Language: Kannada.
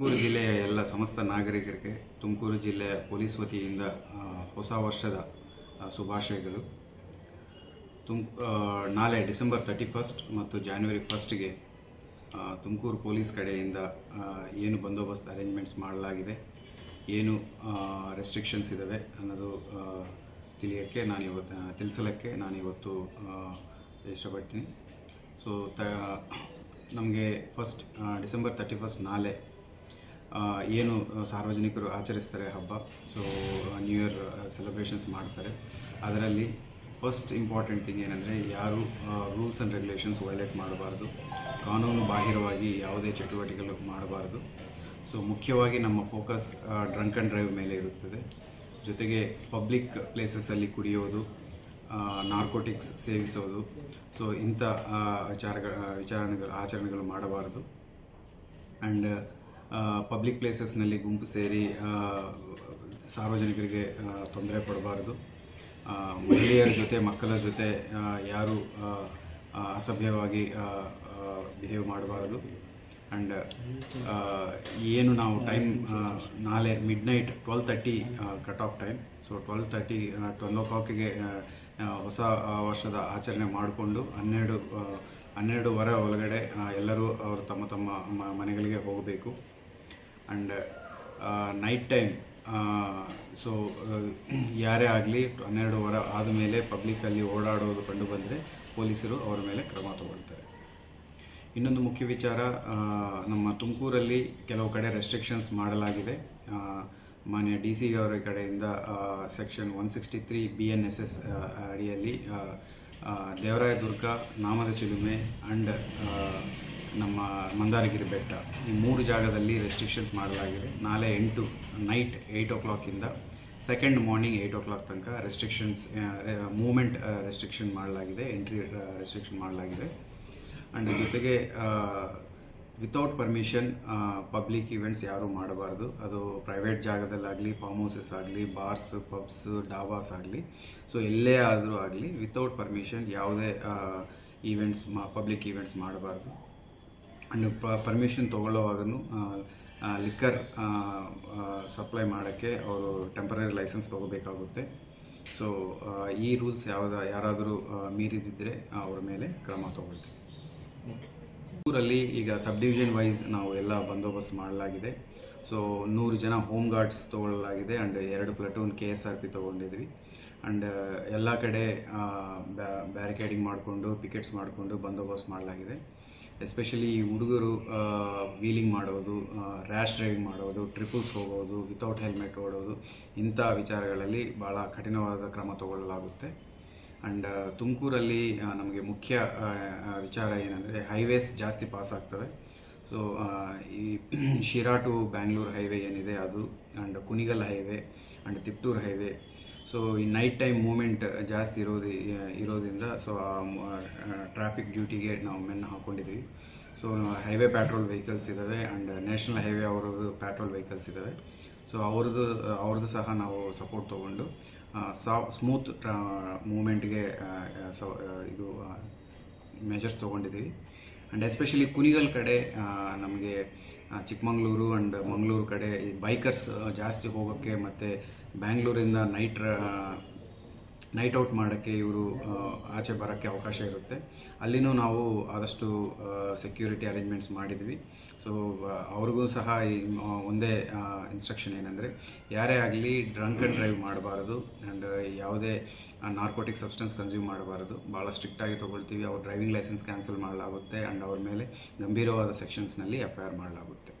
ತುಮಕೂರು ಜಿಲ್ಲೆಯ ಎಲ್ಲ ಸಮಸ್ತ ನಾಗರಿಕರಿಗೆ ತುಮಕೂರು ಜಿಲ್ಲೆಯ ಪೊಲೀಸ್ ವತಿಯಿಂದ ಹೊಸ ವರ್ಷದ ಶುಭಾಶಯಗಳು. ತುಮ್ ನಾಳೆ ಡಿಸೆಂಬರ್ ತರ್ಟಿ ಫಸ್ಟ್ ಮತ್ತು ಜಾನ್ವರಿ ಫಸ್ಟ್ಗೆ ತುಮಕೂರು ಪೊಲೀಸ್ ಕಡೆಯಿಂದ ಏನು ಬಂದೋಬಸ್ತ್ ಅರೇಂಜ್ಮೆಂಟ್ಸ್ ಮಾಡಲಾಗಿದೆ, ಏನು ರೆಸ್ಟ್ರಿಕ್ಷನ್ಸ್ ಇದ್ದಾವೆ ಅನ್ನೋದು ತಿಳಿಯೋಕ್ಕೆ ನಾನು ಇವತ್ತು ತಿಳಿಸಲಕ್ಕೆ ನಾನು ಇವತ್ತು ಇಷ್ಟಪಡ್ತೀನಿ. ಸೊ, ತ, ನಮಗೆ ಫಸ್ಟ್ ಡಿಸೆಂಬರ್ ತರ್ಟಿ ಫಸ್ಟ್ ನಾಳೆ ಏನು ಸಾರ್ವಜನಿಕರು ಆಚರಿಸ್ತಾರೆ ಹಬ್ಬ. ಸೊ ನ್ಯೂ ಇಯರ್ ಸೆಲೆಬ್ರೇಷನ್ಸ್ ಮಾಡ್ತಾರೆ. ಅದರಲ್ಲಿ ಫಸ್ಟ್ ಇಂಪಾರ್ಟೆಂಟ್ ಥಿಂಗ್ ಏನಂದರೆ, ಯಾರು ರೂಲ್ಸ್ ಆ್ಯಂಡ್ ರೆಗ್ಯುಲೇಷನ್ಸ್ ವೈಲೇಟ್ ಮಾಡಬಾರ್ದು. ಕಾನೂನು ಬಾಹಿರವಾಗಿ ಯಾವುದೇ ಚಟುವಟಿಕೆಗಳು ಮಾಡಬಾರ್ದು. ಸೊ ಮುಖ್ಯವಾಗಿ ನಮ್ಮ ಫೋಕಸ್ ಡ್ರಂಕ್ ಆ್ಯಂಡ್ ಡ್ರೈವ್ ಮೇಲೆ ಇರುತ್ತದೆ. ಜೊತೆಗೆ ಪಬ್ಲಿಕ್ ಪ್ಲೇಸಸ್ಸಲ್ಲಿ ಕುಡಿಯೋದು ನಾರ್ಕೋಟಿಕ್ಸ್ ಸೇವಿಸೋದು. ಸೊ ಇಂಥ ವಿಚಾರಗಳ ವಿಚಾರಣೆಗಳು, ಆಚರಣೆಗಳು ಮಾಡಬಾರ್ದು. ಆ್ಯಂಡ್ ಪಬ್ಲಿಕ್ ಪ್ಲೇಸಸ್ನಲ್ಲಿ ಗುಂಪು ಸೇರಿ ಸಾರ್ವಜನಿಕರಿಗೆ ತೊಂದರೆ ಕೊಡಬಾರದು. ಮಹಿಳೆಯರ ಜೊತೆ, ಮಕ್ಕಳ ಜೊತೆ ಯಾರು ಅಸಭ್ಯವಾಗಿ ಬಿಹೇವ್ ಮಾಡಬಾರದು. ಆ್ಯಂಡ್ ಏನು ನಾವು ಟೈಮ್ ನಾಳೆ midnight twelve thirty cut off time so twelve thirty twelve ಓ ಕ್ಲಾಕಿಗೆ ಹೊಸ ವರ್ಷದ ಆಚರಣೆ ಮಾಡಿಕೊಂಡು ಹನ್ನೆರಡು ಹನ್ನೆರಡುವರೆ ಒಳಗಡೆ ಎಲ್ಲರೂ ಅವರು ತಮ್ಮ ತಮ್ಮ ಮನೆಗಳಿಗೆ ಹೋಗಬೇಕು. ಆ್ಯಂಡ್ ನೈಟ್ ಟೈಮ್ ಸೊ ಯಾರೇ ಆಗಲಿ ಹನ್ನೆರಡು ವಾರ ಆದಮೇಲೆ ಪಬ್ಲಿಕ್ಕಲ್ಲಿ ಓಡಾಡೋದು ಕಂಡು ಬಂದರೆ ಪೊಲೀಸರು ಅವರ ಮೇಲೆ ಕ್ರಮ ತಗೊಳ್ತಾರೆ. ಇನ್ನೊಂದು ಮುಖ್ಯ ವಿಚಾರ ನಮ್ಮ ತುಮಕೂರಲ್ಲಿ ಕೆಲವು ಕಡೆ ರೆಸ್ಟ್ರಿಕ್ಷನ್ಸ್ ಮಾಡಲಾಗಿದೆ. ಮಾನ್ಯ ಡಿ ಸಿ ಅವರ ಕಡೆಯಿಂದ section one sixty three B N S S ಅಡಿಯಲ್ಲಿ ದೇವರಾಯದುರ್ಗ, ನಾಮದ ಚಿಲುಮೆ ಆ್ಯಂಡ್ ನಮ್ಮ ಮಂದಾರಗಿರಿ ಬೆಟ್ಟ. ಈ ಮೂರು ಜಾಗದಲ್ಲಿ ರೆಸ್ಟ್ರಿಕ್ಷನ್ಸ್ ಮಾಡಲಾಗಿದೆ. ನಾಳೆ ಎಂಟು ನೈಟ್ ಏಯ್ಟ್ ಓ ಕ್ಲಾಕಿಂದ second morning eight o'clock ತನಕ ರೆಸ್ಟ್ರಿಕ್ಷನ್ಸ್ ಮೂಮೆಂಟ್ ರೆಸ್ಟ್ರಿಕ್ಷನ್ ಮಾಡಲಾಗಿದೆ ಎಂಟ್ರಿ ರೆಸ್ಟ್ರಿಕ್ಷನ್ ಮಾಡಲಾಗಿದೆ. ಆ್ಯಂಡ್ ಜೊತೆಗೆ ವಿತೌಟ್ ಪರ್ಮಿಷನ್ ಪಬ್ಲಿಕ್ ಇವೆಂಟ್ಸ್ ಯಾರೂ ಮಾಡಬಾರ್ದು. ಅದು ಪ್ರೈವೇಟ್ ಜಾಗದಲ್ಲಾಗಲಿ ಫಾರ್ಮ್ ಹೌಸಸ್ ಆಗಲಿ ಬಾರ್ಸ್ ಪಬ್ಸ್ ಡಾಬಾಸ್ ಆಗಲಿ. ಸೊ ಎಲ್ಲೇ ಆದರೂ ಆಗಲಿ ವಿತೌಟ್ ಪರ್ಮಿಷನ್ ಯಾವುದೇ ಈವೆಂಟ್ಸ್ ಮಾ ಪಬ್ಲಿಕ್ ಈವೆಂಟ್ಸ್ ಮಾಡಬಾರ್ದು. ಆ್ಯಂಡ್ ಪರ್ಮಿಷನ್ ತೊಗೊಳ್ಳೋವಾಗೂ ಲಿಕ್ಕರ್ ಸಪ್ಲೈ ಮಾಡೋಕ್ಕೆ ಅವರು ಟೆಂಪರರಿ ಲೈಸೆನ್ಸ್ ತೊಗೋಬೇಕಾಗುತ್ತೆ. ಸೊ ಈ ರೂಲ್ಸ್ ಯಾವ್ದು ಯಾರಾದರೂ ಮೀರಿದಿದ್ದರೆ ಅವ್ರ ಮೇಲೆ ಕ್ರಮ ತೊಗೊಳ್ತೀವಿ. ಊರಲ್ಲಿ ಈಗ ಸಬ್ ಡಿವಿಷನ್ ವೈಸ್ ನಾವು ಎಲ್ಲ ಬಂದೋಬಸ್ತ್ ಮಾಡಲಾಗಿದೆ. ಸೊ ನೂರು ಜನ ಹೋಮ್ ಗಾರ್ಡ್ಸ್ ತೊಗೊಳ್ಳಲಾಗಿದೆ ಆ್ಯಂಡ್ ಎರಡು platoon K S R P ತೊಗೊಂಡಿದ್ವಿ. And ಎಲ್ಲ ಕಡೆ ಬ್ಯಾರಿಕೇಡಿಂಗ್ ಮಾಡಿಕೊಂಡು ಪಿಕೆಟ್ಸ್ ಮಾಡಿಕೊಂಡು ಬಂದೋಬಸ್ತ್ ಮಾಡಲಾಗಿದೆ. ಎಸ್ಪೆಷಲಿ ಹುಡುಗರು ವೀಲಿಂಗ್ ಮಾಡೋದು ರ್ಯಾಶ್ ಡ್ರೈವಿಂಗ್ ಮಾಡೋದು ಟ್ರಿಪಲ್ಸ್ ಹೋಗೋದು ವಿತೌಟ್ ಹೆಲ್ಮೆಟ್ ಓಡೋದು, ಇಂಥ ವಿಚಾರಗಳಲ್ಲಿ ಭಾಳ ಕಠಿಣವಾದ ಕ್ರಮ ತಗೊಳ್ಳಲಾಗುತ್ತೆ. ಆ್ಯಂಡ್ ತುಮಕೂರಲ್ಲಿ ನಮಗೆ ಮುಖ್ಯ ವಿಚಾರ ಏನಂದರೆ ಹೈವೇಸ್ ಜಾಸ್ತಿ ಪಾಸ್ ಆಗ್ತವೆ. ಸೊ ಈ ಶಿರಾ ಟು ಬ್ಯಾಂಗ್ಳೂರು ಹೈವೇ ಏನಿದೆ ಅದು and Kunigal highway and Tiptur highway so ಈ ನೈಟ್ ಟೈಮ್ ಮೂಮೆಂಟ್ ಜಾಸ್ತಿ ಇರೋದು, ಇರೋದ್ರಿಂದ ಸೊ ಟ್ರಾಫಿಕ್ ಡ್ಯೂಟಿಗೆ ನಾವು ಮೆನ್ ಹಾಕ್ಕೊಂಡಿದ್ದೀವಿ ಸೊ ಹೈವೇ ಪ್ಯಾಟ್ರೋಲ್ ವೆಹಿಕಲ್ಸ್ ಇದ್ದಾವೆ ಆ್ಯಂಡ್ ನ್ಯಾಷನಲ್ ಹೈವೇ ಅವರದ್ದು ಪ್ಯಾಟ್ರೋಲ್ ವೆಹಿಕಲ್ಸ್ ಇದ್ದಾವೆ ಸೊ ಅವ್ರದ್ದು ಅವ್ರದ್ದು ಸಹ ನಾವು ಸಪೋರ್ಟ್ ತೊಗೊಂಡು ಸಾ ಸ್ಮೂತ್ ಟ್ರಾ ಮೂಮೆಂಟ್ಗೆ ಸೊ ಇದು ಮೆಜರ್ಸ್ ತೊಗೊಂಡಿದ್ದೀವಿ. ಆ್ಯಂಡ್ ಎಸ್ಪೆಷಲಿ ಕುಣಿಗಲ್ ಕಡೆ ನಮಗೆ ಚಿಕ್ಕಮಂಗ್ಳೂರು ಆ್ಯಂಡ್ ಮಂಗಳೂರು ಕಡೆ ಈ ಬೈಕರ್ಸ್ ಜಾಸ್ತಿ ಹೋಗೋಕ್ಕೆ ಮತ್ತು ಬ್ಯಾಂಗ್ಳೂರಿಂದ ನೈಟ್ ನೈಟ್ ಔಟ್ ಮಾಡೋಕ್ಕೆ ಇವರು ಆಚೆ ಬರೋಕ್ಕೆ ಅವಕಾಶ ಇರುತ್ತೆ. ಅಲ್ಲಿನೂ ನಾವು ಆದಷ್ಟು ಸೆಕ್ಯೂರಿಟಿ ಅರೇಂಜ್ಮೆಂಟ್ಸ್ ಮಾಡಿದ್ವಿ. ಸೊ ಅವ್ರಿಗೂ ಸಹ ಒಂದೇ ಇನ್ಸ್ಟ್ರಕ್ಷನ್ ಏನಂದರೆ, ಯಾರೇ ಆಗಲಿ ಡ್ರಂಕ್ ಆ್ಯಂಡ್ ಡ್ರೈವ್ ಮಾಡಬಾರದು ಆ್ಯಂಡ್ ಯಾವುದೇ ನಾರ್ಕೋಟಿಕ್ ಸಬ್ಸ್ಟೆನ್ಸ್ ಕನ್ಸ್ಯೂಮ್ ಮಾಡಬಾರ್ದು. ಭಾಳ ಸ್ಟ್ರಿಕ್ಟಾಗಿ ತೊಗೊಳ್ತೀವಿ. ಅವ್ರ ಡ್ರೈವಿಂಗ್ ಲೈಸೆನ್ಸ್ ಕ್ಯಾನ್ಸಲ್ ಮಾಡಲಾಗುತ್ತೆ ಆ್ಯಂಡ್ ಅವ್ರ ಮೇಲೆ ಗಂಭೀರವಾದ ಸೆಕ್ಷನ್ಸ್ನಲ್ಲಿ ಎಫ್ ಐ ಆರ್ ಮಾಡಲಾಗುತ್ತೆ.